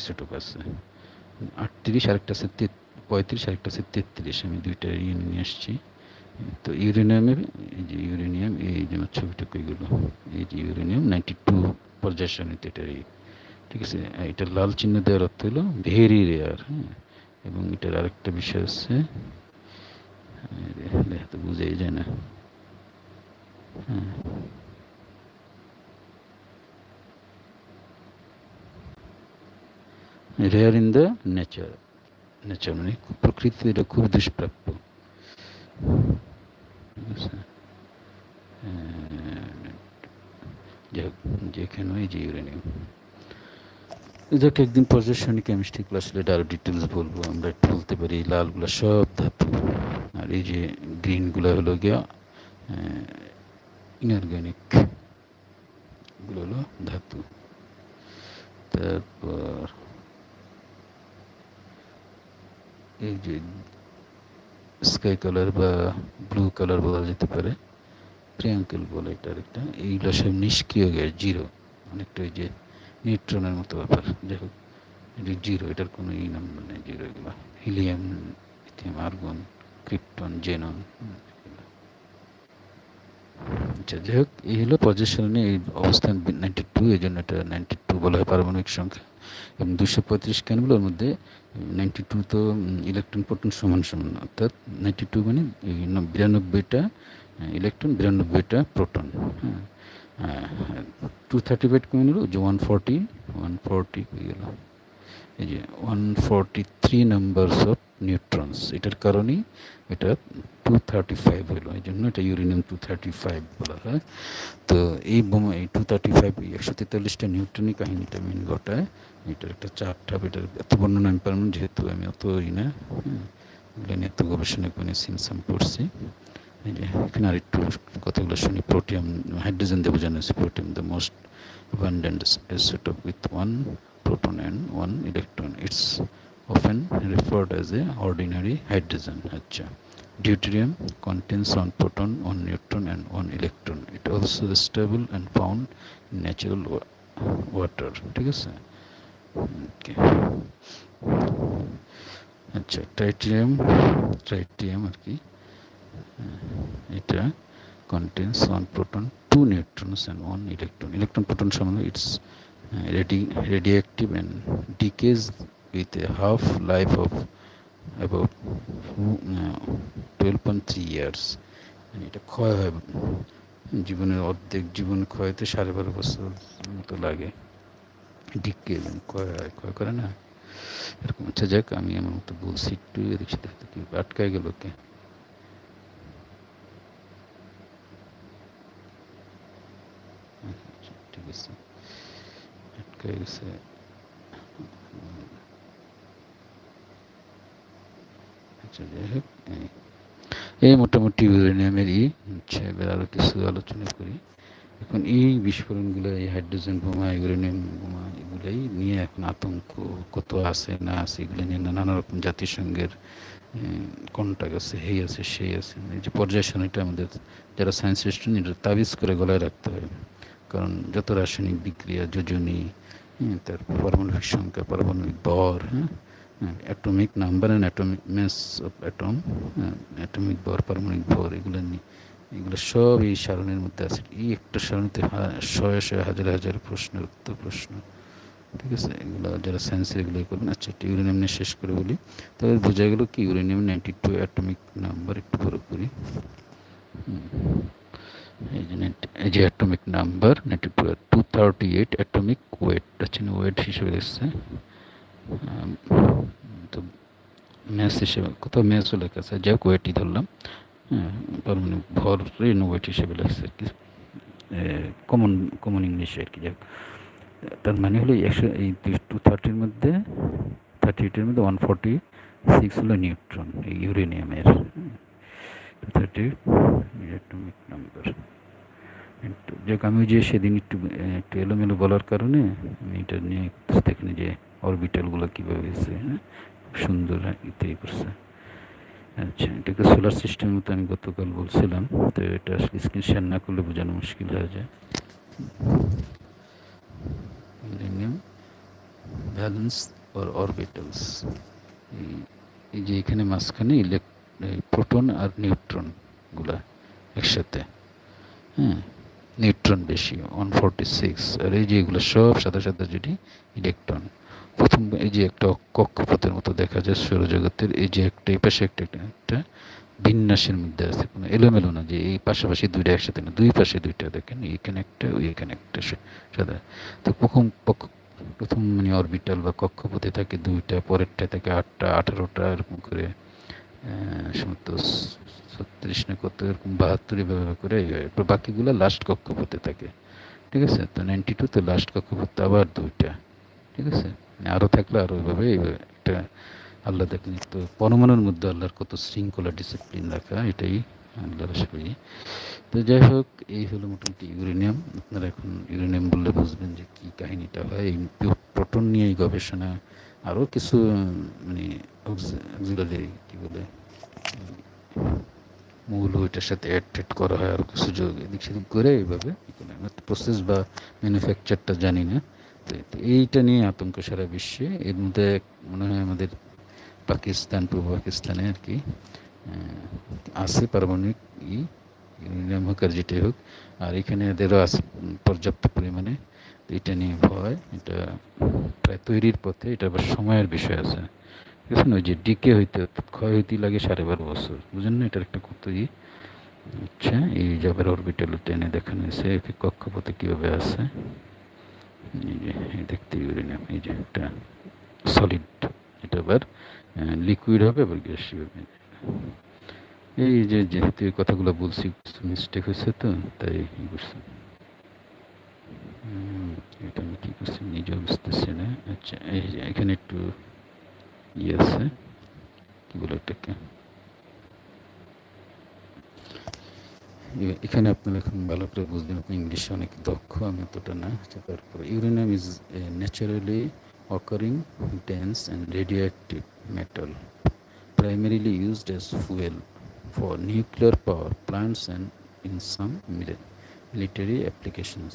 Isotope আছে। আটত্রিশ, আরেকটা আছে পঁয়ত্রিশ, আরেকটা আছে তেত্রিশ। আমি দুইটা ইয়ে নিয়ে আসছি। তো ইউরেনিয়ামের, এই যে ইউরেনিয়াম, এই যে আমার ছবিটা কইগুলো এই যে ইউরেনিয়াম, নাইনটি টু পর্যায় সারণীতে এটার এই, ঠিক আছে? এটা লাল চিহ্ন দেওয়ার অর্থ হলো ভেরি রেয়ার হ্যাঁ? এবং এটার আরেকটা বিষয় আছে লেখা তো বুঝাই যায় না। হ্যাঁ। Rare in the nature nature মানে প্রকৃতি এটা খুব দুষ্প্রাপ্য যেখানে এই যে ইউরেনিয়াম যাক একদিন পর্যায়সরণী কেমিস্ট্রি ক্লাস এটা আরও ডিটেলস বলব আমরা একটু বলতে পারি লালগুলো সব ধাতু আর এই যে গ্রিনগুলো হলো গিয়া ইনঅর্গ্যানিক হলো ধাতু তারপর এই যে স্কাই কালার বা ব্লু কালার বলা যেতে পারে ট্রিয়াঙ্কেল বলে এটা আরেকটা, এইগুলো সব নিষ্ক্রিয় গ্যাস জিরো অনেকটা ওই যে নিউট্রনের মতো ব্যাপার। যাই হোক, এটা জিরো এটার কোনো ই নাম্বার নেই জিরো এগুলো। Helium lithium argon krypton xenon আচ্ছা যাই হোক, এই হলো সারণী এই অবস্থান নাইনটি টু এই জন্য এটা নাইনটি টু বলা হয় পারমাণবিক সংখ্যা। এবং দুশো পঁয়ত্রিশ ক্যানগুলোর মধ্যে নাইনটি টু তো ইলেকট্রন প্রোটন সমান সমান, অর্থাৎ নাইনটি টু মানে বিরানব্বইটা ইলেকট্রন বিরানব্বইটা প্রোটন হ্যাঁ। টু থার্টি ফাইভ হলো যে ওয়ান ফর্টি ওয়ান ফর্টি হয়ে গেল। এই যে one forty three numbers of neutrons এটার কারণেই এটা টু থার্টি ফাইভ হলো, এই জন্য এটা ইউরেনিয়াম টু থার্টি ফাইভ বলা হয়। তো এই বোমা, এই টু থার্টি ফাইভ একশো তেতাল্লিশটা নিউট্রনই কাহিনীটা মেন ঘটায়। এটার একটা চারটা এটার এত বর্ণনা আমি পারব যেহেতু আমি অত ই না এগুলো নিয়ে এত গবেষণা করে সিমসাম করছি। এখানে আর একটু কথাগুলো শুনি প্রোটিয়াম হাইড্রোজেন দেবো জানিস protium the most abundant asset of with one proton and one electron it's often referred as a ordinary hydrogen আচ্ছা। Deuterium contains one proton one neutron and one electron it also stable and found natural water ঠিক আছে? কি আচ্ছা টাইটেলিয়াম টাইটেলিয়াম আর কি। হ্যাঁ, এটা contains one proton two neutrons and one electron electron proton সম্বন্ধে it's ready radioactive and decays with a half life of about twelve point three years এটা ক্ষয় হয়। জীবনের অর্ধেক জীবন ক্ষয়তে সাড়ে বারো বছর মতো লাগে। ডিকে ক্ষয় করে না? এরকম আচ্ছা যাক আমি আমার মতো বলছি একটু এদিক সেদিক থেকে। আটকায় গেল কে? আচ্ছা, আচ্ছা যাই হোক এই- মোটামুটি ইউরেনিয়ামের ই হচ্ছে এবার আরও কিছু আলোচনা করি। এখন এই বিস্ফোরণগুলো এই হাইড্রোজেন বোমা ইউরেনিয়াম বোমা এগুলোই নিয়ে এখন আতঙ্ক কত আছে, না আছে, এগুলো নিয়ে নানা রকম জাতিসংঘের কন্টাক্ট আছে, হেই আছে, সেই আছে। এই যে পর্যায় সারণীটা আমাদের যারা সায়েন্স স্টুডেন্ট তাবিজ করে গলায় রাখতে হয়। কারণ যত রাসায়নিক বিক্রিয়া, যোজনী তারপর পারমাণবিক সংখ্যা, পারমাণবিক ভর হ্যাঁ? Atomic number and atomic mass of atom atomic ভর, পারমাণবিক ভর, এগুলো নিয়ে, এগুলো সব এই সারণীর মধ্যে আছে। এই একটা সারণীতে শয়ে শয়ে হাজার হাজার প্রশ্নের উত্তর প্রশ্ন। ঠিক আছে? এগুলো যারা সায়েন্সে এগুলো করবেন আচ্ছা একটু ইউরেনিয়াম নিয়ে শেষ করে বলি। তবে বোঝা গেল কি uranium ninety two atomic number একটু পুরোপুরি হুম। এই যে 90 এই যে atomic number ninety two two thirty eight atomic weight আছে ওয়েট হিসেবে এসছে তো ম্যাথ হিসেবে কোথাও ম্যাথও লেখা আছে? যাই হোক ওয়েটই ধরলাম। হ্যাঁ পারমাণবিক ভর ওয়েট হিসেবে লেখছে আর কি কমন কমন ইংলিশে আর কি, যাই হোক। তার মানে হলো একশো, এই টু থার্টির মধ্যে, থার্টি এইটের মধ্যে ওয়ান ফর্টি সিক্স হলো নিউট্রন, এই ইউরেনিয়ামের। Two thirty atomic number. যাক আমি যে সেদিন একটু একটু এলোমেলো বলার কারণে আমি এটা নিয়ে দেখিনি যে অরবিটালগুলো কীভাবে হয়েছে হ্যাঁ? খুব সুন্দর ইতে ই করছে। আচ্ছা এটাকে সোলার সিস্টেমের মতো আমি গতকাল বলছিলাম, তো এটা স্ক্রিন শেয়ার না করলে বোঝানো মুশকিল হয়ে যায়। ইউরেনিয়াম ভ্যালেন্স অর অরবিটালস এই যে এখানে মাঝখানে ইলেক প্রোটন আর নিউট্রনগুলা একসাথে। হ্যাঁ নিউট্রন বেশি ওয়ান ফোরটি সিক্স আর এই যে এগুলো সব সাদা সাদা যেটি ইলেকট্রন প্রথম এই যে একটা কক্ষপথের মতো দেখা যায় সৌরজগতের, এই যে একটা, এই পাশে একটা একটা বিন্যাসের মধ্যে আছে, কোনো এলোমেলো না যে এই পাশাপাশি দুইটা একসাথে না, দুই পাশে দুইটা দেখেন, এইখানে একটা ওই এখানে একটা সাদা। তো প্রথম প্রথম মানে অরবিটাল বা কক্ষপথে থাকে দুইটা পরেরটা থাকে আটটা, আঠারোটা, এরকম করে সমস্ত ছত্রিশ না কত, এরকম বাহাত্তর এভাবে করে বাকিগুলো লাস্ট কক্ষপথে থাকে, ঠিক আছে? তো নাইনটি টু তো লাস্ট কক্ষপথ, আবার দুইটা, ঠিক আছে? মানে আরও থাকলে আরও ওইভাবে একটা আল্লাহ দেখেন তো পরমাণুর মধ্যে আল্লাহর কত শৃঙ্খলা ডিসিপ্লিন রাখা, এটাই আল্লাহর আসলে তো যাই হোক, এই হলো মোটামুটি ইউরেনিয়াম। আপনারা এখন ইউরেনিয়াম বললে বুঝবেন যে কী কাহিনিটা হয়। এই প্রোটন নিয়ে গবেষণা। আরও কিছু মানে অক্সিলারি কী বলে, মূল ওইটার সাথে অ্যাড করা হয়, আরও কিছু যোগ, এদিক সেদিক করে এইভাবে প্রসেস বা ম্যানুফ্যাকচারটা জানি না। তো এইটা নিয়ে আতঙ্ক সারা বিশ্বে। এর মধ্যে মনে হয় আমাদের পাকিস্তান পূর্ব পাকিস্তানে আর কি আছে পারমাণবিক ই, ইউরেনিয়াম হোক আর যেটাই হোক। আর এখানে এদেরও আছে পর্যাপ্ত পরিমাণে এটা নিয়ে ভয় এটা প্রায় তৈরির পথে, এটা আবার সময়ের বিষয় আছে। ঠিক ওই যে ডিকে হইতে ক্ষয় হইতে লাগে সাড়ে বারো বছর। বুঝেন না? এটার একটা কত ই? আচ্ছা এই যাবার অরবিটাল টেনে দেখানো হয়েছে। একে কক্ষপথে কীভাবে আছে? এই যে দেখতে ইউরেনিয়াম, এই যে একটা সলিড এটা আবার লিকুইড হবে আবার গ্যাসি হবে। এই যে যেহেতু এই কথাগুলো বলছি মিস্টেক হয়েছে তো, তাই বুঝছি এটা আমি কী করছি, নিজেও বুঝতেছি না। আচ্ছা এই যে এখানে একটু ইয়ে আছে, কী বলে এটাকে এখানে আপনারা এখন ভালো করে বুঝবেন, আপনি ইংলিশে অনেক দক্ষ, আমি অতটা না। আচ্ছা তারপর uranium is naturally occurring dense and radioactive metal primarily used as fuel for nuclear power plants and in some military applications.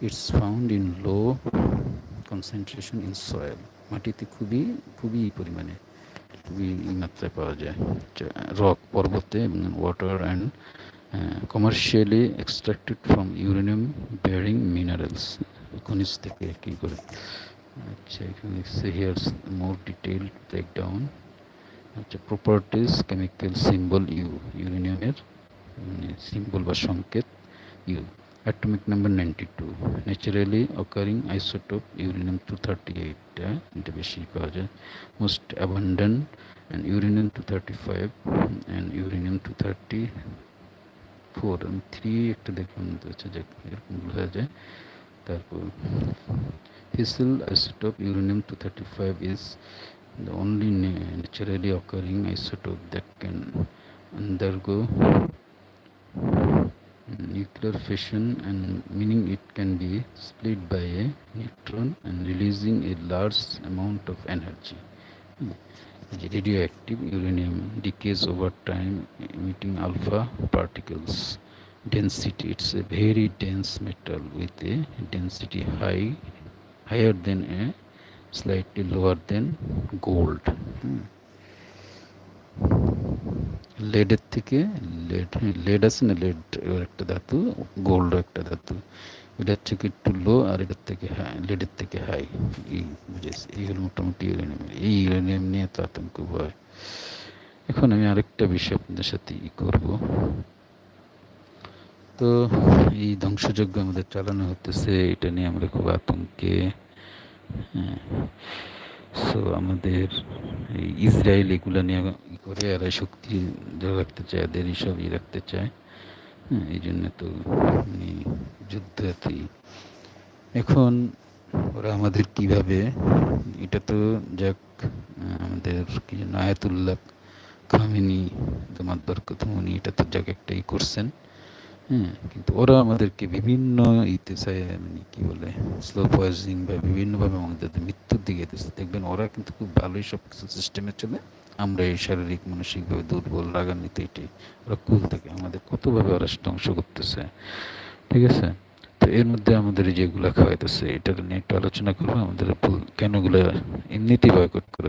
It's found in low concentration in soil. মাটিতে খুবই খুবই পরিমাণে, খুবই মাত্রায় পাওয়া যায় রক পর্বতে এবং water and commercially extracted from uranium bearing minerals খনিজ থেকে কী করে আচ্ছা এখানে লিখছে হিয়ার্স মোর ডিটেইল ব্রেকডাউন আচ্ছা প্রপার্টিস কেমিক্যাল সিম্বল ইউ ইউরেনিয়ামের সিম্বল বা সংকেত U atomic number 92 naturally occurring isotope uranium 238 এটা বেশি পাওয়া যায়। most abundant and uranium 235 and uranium 234 আমি থ্রি একটা দেখলাম আচ্ছা যাক, এরকম হয়ে যায়। তারপর fissile isotope uranium 235 is the only naturally occurring isotope that can undergo nuclear fission and meaning it can be split by a neutron and releasing a large amount of energy. The radioactive uranium decays over time emitting alpha particles. Density, it's a very dense metal with a density high higher than a slightly lower than gold. Hmm. লেডের থেকে lead lead আছে না lead একটা ধাতু gold একটা ধাতু এটার থেকে একটু লো আর এটার থেকে হাই লেডের থেকে হাই এই বুঝেছি এই হলো মোটামুটি ইউরেনিয়াম এই ইউরেনিয়াম নিয়ে তো আতঙ্ক ভয় এখন আমি আরেকটা বিষয় আপনাদের সাথে ই করব তো এই ধ্বংসযজ্ঞ আমাদের চালানো হতেছে, এটা নিয়ে আমরা খুব আতঙ্কে। হ্যাঁ। সো আমাদের এই ইসরায়েল এগুলো নিয়ে করে, এরা শক্তি ধরে রাখতে চায় এদের এইসব ই রাখতে চায়। হ্যাঁ এই জন্য তো যুদ্ধ এতই এখন ওরা আমাদের কীভাবে, এটা তো যাক আমাদের কি যেন আয়াতুল্লাহ খামিনি, তোমার বরকতমনি এটা তো যাক একটাই করছেন। হ্যাঁ কিন্তু ওরা আমাদেরকে বিভিন্ন ইতে চায় মানে কী বলে স্লো পয়জিং বা বিভিন্নভাবে আমাদের মৃত্যুর দিকে যেতেছে দেখবেন ওরা কিন্তু খুব ভালোই সব কিছু সিস্টেমে চলে। আমরা এই শারীরিক, মানসিকভাবে দুর্বল, রাগান্বিত এটাই। ওরা কুল থাকে। আমাদের কতভাবে ওরা ধ্বংস করতেছে। ঠিক আছে? তো এর মধ্যে আমাদের যেগুলো খাওয়াইতেছে এটা নিয়ে একটু আলোচনা করব। আমাদের কেন এগুলো এমনিতেই বয়কট করে